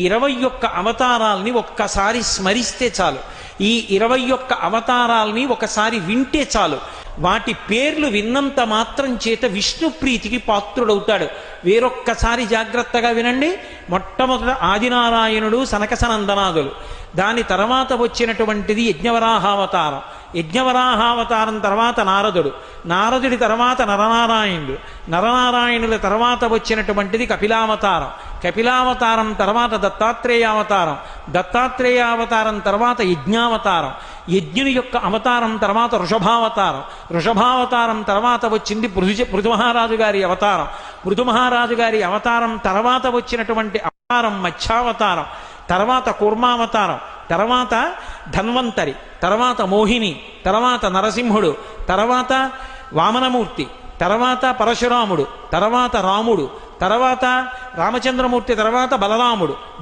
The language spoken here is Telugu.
ఇరవై ఒక్క అవతారాల్ని ఒక్కసారి స్మరిస్తే చాలు. ఈ ఇరవై ఒక్క అవతారాల్ని ఒకసారి వింటే చాలు. వాటి పేర్లు విన్నంత మాత్రం చేత విష్ణు ప్రీతికి పాత్రుడవుతాడు. వేరొక్కసారి జాగ్రత్తగా వినండి. మొట్టమొదట ఆదినారాయణుడు సనకసనందనాథులు దాని తర్వాత వచ్చినటువంటిది యజ్ఞవరాహావతారం. యజ్ఞవరాహావతారం తర్వాత నారదుడు. నారదుడి తర్వాత నరనారాయణుడు. నరనారాయణుల తర్వాత వచ్చినటువంటిది కపిలావతారం. కపిలావతారం తర్వాత దత్తాత్రేయావతారం. దత్తాత్రేయావతారం తర్వాత యజ్ఞావతారం. యజ్ఞుని యొక్క అవతారం తర్వాత వృషభావతారం వృషభావతారం తర్వాత వచ్చింది పృథు పృథుమహారాజు గారి అవతారం. పృథుమహారాజు గారి అవతారం తర్వాత వచ్చినటువంటి అవతారం మత్స్యావతారం. తర్వాత కూర్మావతారం. తర్వాత ధన్వంతరి. తర్వాత మోహిని. తర్వాత నరసింహుడు. తర్వాత వామనమూర్తి. తర్వాత పరశురాముడు. తర్వాత రాముడు. తర్వాత రామచంద్రమూర్తి తర్వాత బలరాముడు.